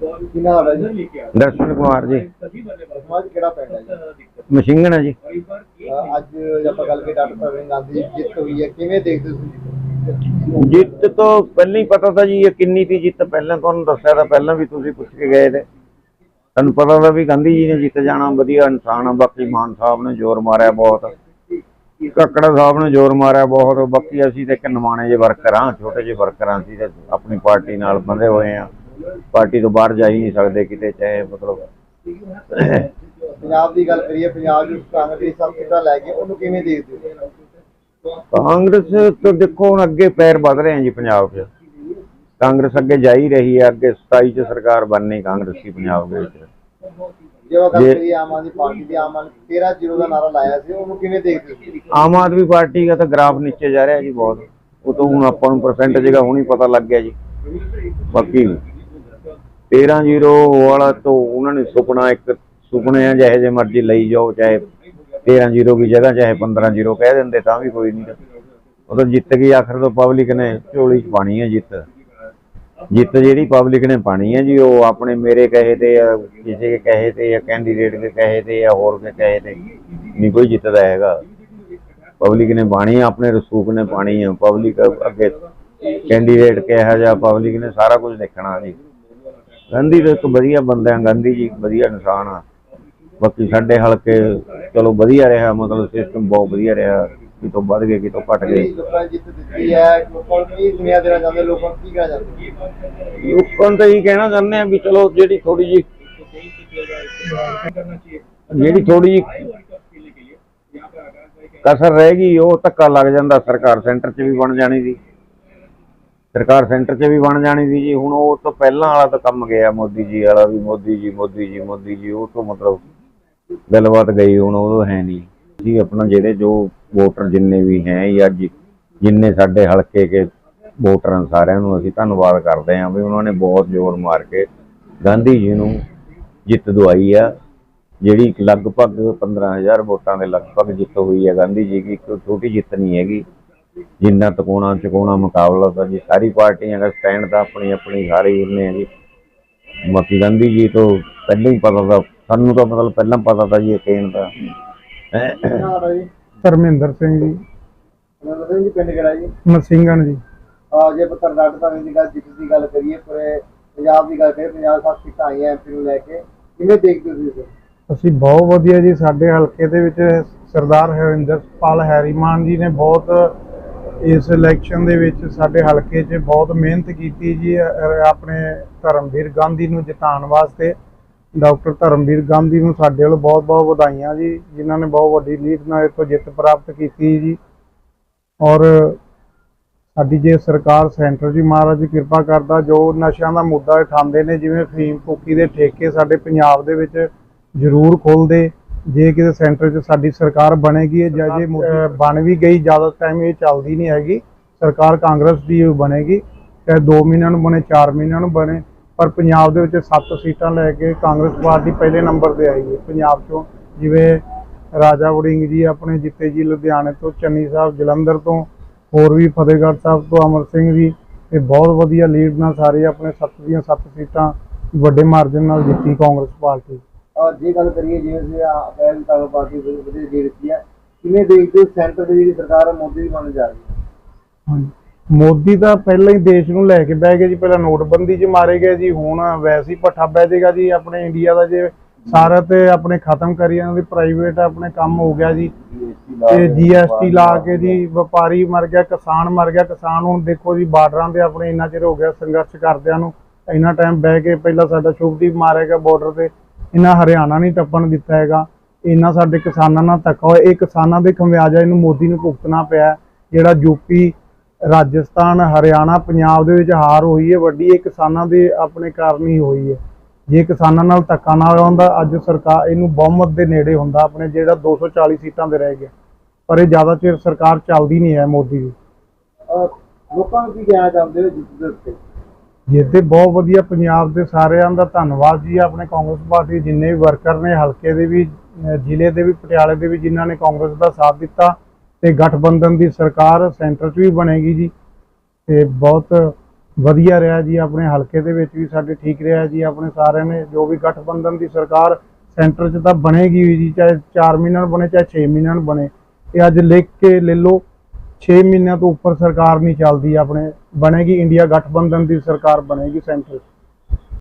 ਕਿਹਨਾਂ ਦਾ ਜੀ ਦਰਸ਼ਨ ਕੁਮਾਰ ਜੀ। ਸਮਾਜ ਕਿਹੜਾ ਪਿੰਡ ਹੈ ਜੀ। ਮਸ਼ਿੰਗਣ ਹੈ ਜੀ ਅੱਜ ਆਪਾਂ ਗੱਲ ਕਰੀਏ ਡਾਕਟਰ ਪ੍ਰਵੀਨ ਗਾਂਧੀ ਦੀ ਜਿੱਤ ਹੋਈ ਹੈ ਕਿਵੇਂ ਦੇਖਦੇ ਤੁਸੀਂ ਜਿੱਤ ਤੋਂ ਪਹਿਲਾਂ ਹੀ ਪਤਾ ਤਾਂ ਜੀ ਇਹ ਕਿੰਨੀ ਤੀ ਜਿੱਤ ਪਹਿਲਾਂ ਤੁਹਾਨੂੰ ਦੱਸਿਆ ਤਾਂ ਪਹਿਲਾਂ ਵੀ ਤੁਸੀਂ ਪੁੱਛ ਕੇ ਗਏ ਤੇ। ਤੁਹਾਨੂੰ ਪਤਾ ਤਾਂ ਵੀ ਗਾਂਧੀ ਜੀ ਨੇ ਜਿੱਤ ਜਾਣਾ, ਵਧੀਆ ਇਨਸਾਨ ਆ, ਬਾਕੀ ਮਾਨ ਸਾਹਿਬ ਨੇ ਜ਼ੋਰ ਮਾਰਿਆ ਬਹੁਤ। ਕੱਕੜਾ ਸਾਹਿਬ ਨੇ ਜ਼ੋਰ ਮਾਰਿਆ ਬਹੁਤ, ਬਾਕੀ ਅਸੀਂ ਤੇ ਇੱਕ ਨਮਾਣੇ ਜੇ ਵਰਕਰ ਹਾਂ ਛੋਟੇ ਜਿਹੇ ਵਰਕਰਾਂ ਸੀ ਤੇ ਆਪਣੀ ਪਾਰਟੀ ਨਾਲ ਬੰਦੇ ਹੋਏ ਆ। ਪਾਰਟੀ ਤੋਂ ਬਾਹਰ ਜਾ ਹੀ ਨਹੀਂ ਸਕਦੇ ਕਿਤੇ ਚਾਹੇ ਮਤਲਬ ਪੰਜਾਬ ਦੀ ਗੱਲ ਕਰੀਏ ਪੰਜਾਬ ਦੀ ਕਾਂਗਰਸ ਦੀ ਸਭ ਕਿਤਾ ਲੈ ਕੇ ਉਹਨੂੰ ਕਿਵੇਂ ਦੇਖਦੇ ਹੋ? ਕਾਂਗਰਸ ਤੋਂ ਦੇਖੋ ਹੁਣ ਅੱਗੇ ਪੈਰ ਵਧ ਰਹੇ ਆ ਜੀ ਪੰਜਾਬ 'ਚ। ਕਾਂਗਰਸ ਅੱਗੇ ਜਾ ਹੀ ਰਹੀ ਹੈ ਅੱਗੇ 27 ਚ ਸਰਕਾਰ ਬਣਨੀ ਕਾਂਗਰਸ ਦੀ ਪੰਜਾਬ ਦੇ ਵਿੱਚ। ਜੇ ਆਪਾਂ ਗੱਲ ਜੇ- ਕਰੀਏ ਆਮ ਆਦਮੀ ਪਾਰਟੀ ਦੀ ਆਮ ਆਦਮੀ 13 ਜ਼ੀਰੋ ਦਾ ਨਾਰਾ ਲਾਇਆ ਸੀ ਉਹਨੂੰ ਕਿਵੇਂ ਦੇਖਦੇ ਹੋ? ਤੁਸੀਂ? ਆਮ ਆਦਮੀ ਪਾਰਟੀ ਦਾ ਤਾਂ ਗ੍ਰਾਫ ਨੀਚੇ ਜਾ ਰਿਹਾ ਜੀ ਬਹੁਤ। ਉਹ ਤੋਂ ਹੁਣ ਆਪਾਂ ਨੂੰ ਪਰਸੈਂਟੇਜ ਦਾ ਹੁਣ ਹੀ ਪਤਾ ਲੱਗ ਗਿਆ ਜੀ। ਬਾਕੀ 13 ਜ਼ੀਰੋ ਵਾਲਾ ਤੋਂ ਉਹਨਾਂ ਨੇ ਸੁਪਨਾ ਇੱਕ ਸੁਪਨੇ ਆ ਜਿਹੇ ਜੇ ਮਰਜ਼ੀ ਲਈ ਜਾਓ ਚਾਹੇ 13 ਜ਼ੀਰੋ ਦੀ ਜਗ੍ਹਾ ਚਾਹੇ 15 ਜ਼ੀਰੋ ਕਹਿ ਦਿੰਦੇ ਤਾਂ ਵੀ ਕੋਈ ਨਹੀਂ। ਉਹ ਤਾਂ ਜਿੱਤ ਗਈ ਆਖਰ ਤੋਂ ਪਬਲਿਕ ਨੇ ਝੋਲੀ ਚ ਪਾਣੀ ਹੈ ਜਿੱਤ। ਜਿੱਤ ਜਿਹੜੀ ਪਬਲਿਕ ਨੇ ਪਾਣੀ ਹੈ ਜੀ ਉਹ ਆਪਣੇ ਮੇਰੇ ਕਹੇ ਤੇ ਜਾਂ ਕਿਸੇ ਕੇ ਕਹੇ ਤੇ ਜਾਂ ਕੈਂਡੀਡੇਟ ਦੇ ਕਹੇ ਤੇ ਜਾਂ ਹੋਰ ਕੇ ਕਹੇ ਤੇ ਨਹੀਂ ਕੋਈ ਜਿੱਤਦਾ ਹੈਗਾ। ਪਬਲਿਕ ਨੇ ਪਾਣੀ ਹੈ, ਆਪਣੇ ਰਸੂਖ ਨੇ ਪਾਣੀ ਹੈ ਪਬਲਿਕ ਅੱਗੇ ਕੈਂਡੀਡੇਟ ਕਿਹਾ ਜਾਂ ਪਬਲਿਕ ਨੇ ਸਾਰਾ ਕੁਝ ਦੇਖਣਾ ਜੀ। ਗਾਂਧੀ ਦੇ ਇੱਕ ਵਧੀਆ ਬੰਦਾ ਹੈ, ਗਾਂਧੀ ਜੀ ਇੱਕ ਵਧੀਆ ਇਨਸਾਨ ਆ। ਬਾਕੀ ਸਾਡੇ ਹਲਕੇ ਚਲੋ ਵਧੀਆ ਰਿਹਾ, ਮਤਲਬ ਸਿਸਟਮ ਬਹੁਤ ਵਧੀਆ ਰਿਹਾ, ਕਿਤੋਂ ਵੱਧ ਗਏ, ਕਿਤੋਂ ਘਟ ਗਏ। ਲੋਕਾਂ ਨੂੰ ਕੀ ਕਹਿਣਾ ਚਾਹੁੰਦੇ ਲੋਕਾਂ ਤਾਂ ਇਹੀ ਕਹਿਣਾ ਚਾਹੁੰਦੇ ਆ ਵੀ ਚਲੋ ਜਿਹੜੀ ਥੋੜੀ ਜੀ ਜਿਹੜੀ ਥੋੜੀ ਜੀ ਕਸਰ ਰਹਿ ਗਈ, ਉਹ ਧੱਕਾ ਲੱਗ ਜਾਂਦਾ ਸਰਕਾਰ ਸੈਂਟਰ 'ਚ ਵੀ ਬਣ ਜਾਣੀ ਸੀ। ਸਰਕਾਰ ਸੈਂਟਰ 'ਚ ਵੀ ਬਣ ਜਾਣੀ ਸੀ ਜੀ। ਹੁਣ ਉਹ ਤੋਂ ਪਹਿਲਾਂ ਵਾਲਾ ਤਾਂ ਕੰਮ ਗਿਆ ਮੋਦੀ ਜੀ ਵਾਲਾ ਵੀ, ਮੋਦੀ ਜੀ ਮੋਦੀ ਜੀ ਮੋਦੀ ਜੀ, ਉਹ ਤੋਂ ਮਤਲਬ ਗੱਲਬਾਤ ਗਈ, ਹੁਣ ਉਹ ਹੈ ਨਹੀਂ। ਜੀ, ਆਪਣਾ ਜਿਹੜੇ ਜੋ ਵੋਟਰ ਜਿੰਨੇ ਵੀ ਹੈ ਜਾਂ ਜਿੰਨੇ ਸਾਡੇ ਹਲਕੇ ਕੇ ਵੋਟਰ ਹਨ ਸਾਰਿਆਂ ਨੂੰ ਅਸੀਂ ਧੰਨਵਾਦ ਕਰਦੇ ਹਾਂ ਵੀ ਉਹਨਾਂ ਨੇ ਬਹੁਤ ਜ਼ੋਰ ਮਾਰ ਕੇ ਗਾਂਧੀ ਜੀ ਨੂੰ ਜਿੱਤ ਦਵਾਈ ਆ। ਜਿਹੜੀ ਲਗਭਗ 15000 ਵੋਟਾਂ ਦੇ ਲਗਭਗ ਜਿੱਤ ਹੋਈ ਹੈ ਗਾਂਧੀ ਜੀ ਦੀ ਕੋਈ ਛੋਟੀ ਜਿੱਤ ਨਹੀਂ ਹੈਗੀ। ਜਿੰਨਾ ਤਕੋਣਾ ਚਕੋਣਾ ਮੁਕਾਬਲਾ ਤਾਂ ਜੀ ਸਾਰੀ ਪਾਰਟੀਆਂ ਦਾ ਸਟੈਂਡ ਤਾਂ ਆਪਣੀ ਆਪਣੀ ਸਾਰੇ ਉਹਨੇ ਜੀ। ਬਾਕੀ ਗਾਂਧੀ ਜੀ ਤੋਂ ਪਹਿਲਾਂ ਹੀ ਪਤਾ ਤਾਂ ਸਾਨੂੰ ਤਾਂ ਮਤਲਬ ਪਹਿਲਾਂ ਪਤਾ ਤਾਂ ਜੀ ਇਹ ਕੇਨ ਦਾ। ਜੀ। ਧਰਮਿੰਦਰ ਸਿੰਘ ਜੀ ਪਿੰਡ ਕਿਹੜਾ ਮਸਿੰਗਣ ਜੀ। ਆ ਜੇ ਪੱਤਰ ਡਾਕਟਰ ਪ੍ਰਵੀਨ ਦੀ ਗੱਲ ਜਿੱਤ ਦੀ ਗੱਲ ਕਰੀਏ ਪੂਰੇ ਪੰਜਾਬ ਦੀ ਗੱਲ ਕਰੀਏ ਪੰਜਾਬ ਸਭ ਸੀਟਾਂ ਆਈਆਂ ਐਮਪੀ ਨੂੰ ਲੈ ਕੇ। ਕਿਵੇਂ ਦੇਖਦੇ ਹੋ ਤੁਸੀਂ ਅਸੀਂ ਬਹੁਤ ਵਧੀਆ ਜੀ ਸਾਡੇ ਹਲਕੇ ਦੇ ਵਿੱਚ ਸਰਦਾਰ ਹਰਿੰਦਰਪਾਲ ਹੈਰੀਮਾਨ ਜੀ ਨੇ ਬਹੁਤ ਇਸ ਇਲੈਕਸ਼ਨ ਦੇ ਵਿੱਚ ਸਾਡੇ ਹਲਕੇ 'ਚ ਬਹੁਤ ਮਿਹਨਤ ਕੀਤੀ ਜੀ ਆਪਣੇ ਧਰਮਵੀਰ ਗਾਂਧੀ ਨੂੰ ਜਿਤਾਉਣ ਵਾਸਤੇ। ਡਾਕਟਰ ਧਰਮਵੀਰ ਗਾਂਧੀ ਨੂੰ ਸਾਡੇ ਵੱਲੋਂ ਬਹੁਤ-ਬਹੁਤ ਵਧਾਈਆਂ ਜੀ, ਜਿਨ੍ਹਾਂ ਨੇ ਬਹੁਤ ਵੱਡੀ ਲੀਡ ਨਾਲ ਇੱਥੋਂ ਜਿੱਤ ਪ੍ਰਾਪਤ ਕੀਤੀ ਜੀ। ਔਰ ਸਾਡੀ ਜੇ ਸਰਕਾਰ ਸੈਂਟਰ ਜੀ, ਮਹਾਰਾਜ ਜੀ ਕਿਰਪਾ ਕਰਦਾ, ਜੋ ਨਸ਼ਿਆਂ ਦਾ ਮੁੱਦਾ ਉਠਾਉਂਦੇ ਨੇ, ਜਿਵੇਂ ਫੀਮ ਫੂਕੀ ਦੇ ਠੇਕੇ ਸਾਡੇ ਪੰਜਾਬ ਦੇ ਵਿੱਚ ਜ਼ਰੂਰ ਖੋਲਦੇ ਜੇ ਕਿਤੇ ਸੈਂਟਰ 'ਚ ਸਾਡੀ ਸਰਕਾਰ ਬਣੇਗੀ ਜਾਂ ਜੇ ਮੁੱਦੇ- ਬਣ ਵੀ ਗਈ ਜ਼ਿਆਦਾ ਟਾਈਮ ਇਹ ਚੱਲਦੀ ਨਹੀਂ ਹੈਗੀ। ਸਰਕਾਰ ਕਾਂਗਰਸ ਦੀ ਬਣੇਗੀ। ਚਾਹੇ 2 ਮਹੀਨਿਆਂ ਨੂੰ ਬਣੇ 4 ਮਹੀਨਿਆਂ ਨੂੰ ਬਣੇ ਪਰ ਪੰਜਾਬ ਦੇ ਵਿੱਚ 7 ਸੀਟਾਂ ਲੈ ਕੇ ਕਾਂਗਰਸ ਪਾਰਟੀ ਪਹਿਲੇ ਨੰਬਰ ਤੇ ਆਈ ਹੈ। ਪੰਜਾਬ 'ਚੋਂ ਜਿਵੇਂ ਰਾਜਾ ਵੜਿੰਗ ਜੀ ਆਪਣੇ ਜਿੱਤੇ ਜੀ ਲੁਧਿਆਣੇ ਤੋਂ ਚੰਨੀ ਸਾਹਿਬ ਜਲੰਧਰ ਤੋਂ ਹੋਰ ਵੀ ਫਤਿਹਗੜ੍ਹ ਸਾਹਿਬ ਤੋਂ ਅਮਰ ਸਿੰਘ ਜੀ ਇਹ ਬਹੁਤ ਵਧੀਆ ਲੀਡ ਨਾਲ ਸਾਰੇ ਆਪਣੇ 7 ਦੀਆਂ 7 ਸੀਟਾਂ ਵੱਡੇ ਮਾਰਜਨ ਨਾਲ ਜਿੱਤੀ ਕਾਂਗਰਸ ਪਾਰਟੀ। ਔਰ ਜੇ ਗੱਲ ਕਰੀਏ ਜਿਵੇਂ ਕਿ ਅਕਾਲੀ ਦਲ ਪਾਰਟੀ ਦੇ ਵਧੀਆ ਜੀ ਦਿੱਤੀ ਹੈ ਕਿਵੇਂ ਦੇਖਦੇ ਹੋ ਸੈਂਟਰ ਦੀ ਜਿਹੜੀ ਸਰਕਾਰ ਹੈ ਮੋਦੀ ਦੀ ਬਣ ਜਾ ਰਹੀ ਹੈ? ਹਾਂਜੀ। ਮੋਦੀ ਤਾਂ ਪਹਿਲਾਂ ਹੀ ਦੇਸ਼ ਨੂੰ ਲੈ ਕੇ ਬਹਿ ਗਏ ਜੀ ਪਹਿਲਾਂ ਨੋਟਬੰਦੀ 'ਚ ਮਾਰੇ ਗਏ ਜੀ ਹੁਣ ਵੈਸੇ ਹੀ ਪੱਠਾ ਬਹਿ ਜਾਏਗਾ ਜੀ ਆਪਣੇ ਇੰਡੀਆ ਦਾ ਜੇ ਸਾਰਾ ਤੇ ਆਪਣੇ ਖਤਮ ਕਰੀ ਜਾਂਦੇ ਪ੍ਰਾਈਵੇਟ ਆਪਣੇ ਕੰਮ ਹੋ ਗਿਆ ਜੀ। ਤੇ ਜੀਐਸਟੀ ਲਾ ਕੇ ਜੀ ਵਪਾਰੀ ਮਰ ਗਿਆ ਕਿਸਾਨ ਮਰ ਗਿਆ ਕਿਸਾਨ ਹੁਣ ਦੇਖੋ ਜੀ ਬਾਰਡਰਾਂ ਤੇ ਆਪਣੇ ਇੰਨਾ ਚਿਰ ਹੋ ਗਿਆ ਸੰਘਰਸ਼ ਕਰਦਿਆਂ ਨੂੰ ਇੰਨਾ ਟਾਈਮ ਬਹਿ ਕੇ ਪਹਿਲਾਂ ਸਾਡਾ ਸ਼ੁਭਦੀਪ ਮਾਰਿਆ ਗਿਆ ਬਾਰਡਰ ਤੇ ਇਹਨਾਂ ਹਰਿਆਣਾ ਨਹੀਂ ਟੱਪਣ ਦਿੱਤਾ ਹੈਗਾ ਇੰਨਾ ਸਾਡੇ ਕਿਸਾਨਾਂ ਨਾਲ ਧੱਕਾ ਹੋਇਆ। ਇਹ ਕਿਸਾਨਾਂ ਦੇ ਖਮਿਆਜਾ ਇਹਨੂੰ ਮੋਦੀ ਨੂੰ ਭੁਗਤਣਾ ਪਿਆ ਜਿਹੜਾ ਯੂਪੀ ਰਾਜਸਥਾਨ, ਹਰਿਆਣਾ, ਪੰਜਾਬ ਦੇ ਵਿੱਚ ਹਾਰ ਹੋਈ ਹੈ, ਵੱਡੀ ਇਹ ਕਿਸਾਨਾਂ ਦੇ ਆਪਣੇ ਕਾਰਨ ਹੀ ਹੋਈ ਹੈ। ਜੇ ਕਿਸਾਨਾਂ ਨਾਲ ਧੱਕਾ ਨਾ ਹੋਇਆ ਹੁੰਦਾ, ਅੱਜ ਸਰਕਾਰ ਇਹਨੂੰ ਬਹੁਮਤ ਦੇ ਨੇੜੇ ਹੁੰਦਾ, ਆਪਣੇ ਜਿਹੜਾ 240 ਸੀਟਾਂ ਦੇ ਰਹਿ ਗਿਆ। ਪਰ ਇਹ ਜ਼ਿਆਦਾ ਚਿਰ ਸਰਕਾਰ ਚੱਲਦੀ ਨਹੀਂ ਹੈ ਮੋਦੀ ਦੀ। ਲੋਕਾਂ ਨੂੰ ਕੀ ਕਹਿਣਾ ਚਾਹੁੰਦੇ ਹੋ ਜਿੱਤ ਦੇ ਉੱਤੇ? ਜੀ ਤੇ ਬਹੁਤ ਵਧੀਆ ਪੰਜਾਬ ਦੇ ਸਾਰਿਆਂ ਦਾ ਧੰਨਵਾਦ ਜੀ, ਆਪਣੇ ਕਾਂਗਰਸ ਪਾਰਟੀ ਜਿੰਨੇ ਵੀ ਵਰਕਰ ਨੇ, ਹਲਕੇ ਦੇ ਵੀ ਜ਼ਿਲ੍ਹੇ ਦੇ ਵੀ, ਪਟਿਆਲੇ ਦੇ ਵੀ ਜਿਨ੍ਹਾਂ ਨੇ ਕਾਂਗਰਸ ਦਾ ਸਾਥ ਦਿੱਤਾ ਤੇ ਗਠਬੰਧਨ ਦੀ ਸਰਕਾਰ ਸੈਂਟਰ 'ਚ ਵੀ ਬਣੇਗੀ ਜੀ। ਤੇ ਬਹੁਤ ਵਧੀਆ ਰਿਹਾ ਜੀ, ਆਪਣੇ ਹਲਕੇ ਦੇ ਵਿੱਚ ਵੀ ਸਾਡੇ ਠੀਕ ਰਿਹਾ ਜੀ, ਆਪਣੇ ਸਾਰਿਆਂ ਨੇ ਜੋ ਵੀ ਗਠਬੰਧਨ ਦੀ ਸਰਕਾਰ ਸੈਂਟਰ 'ਚ ਤਾਂ ਬਣੇਗੀ ਜੀ, ਚਾਹੇ 4 ਮਹੀਨਿਆਂ ਬਣੇ, ਚਾਹੇ 6 ਮਹੀਨਿਆਂ ਬਣੇ। ਇਹ ਅੱਜ ਲਿਖ ਕੇ ਲੈ ਲਓ 6 ਮਹੀਨਿਆਂ ਤੋਂ ਉੱਪਰ ਸਰਕਾਰ ਨਹੀਂ ਚੱਲਦੀ, ਆਪਣੇ ਬਣੇਗੀ ਇੰਡੀਆ ਗਠਬੰਧਨ ਦੀ ਸਰਕਾਰ ਬਣੇਗੀ ਸੈਂਟਰ।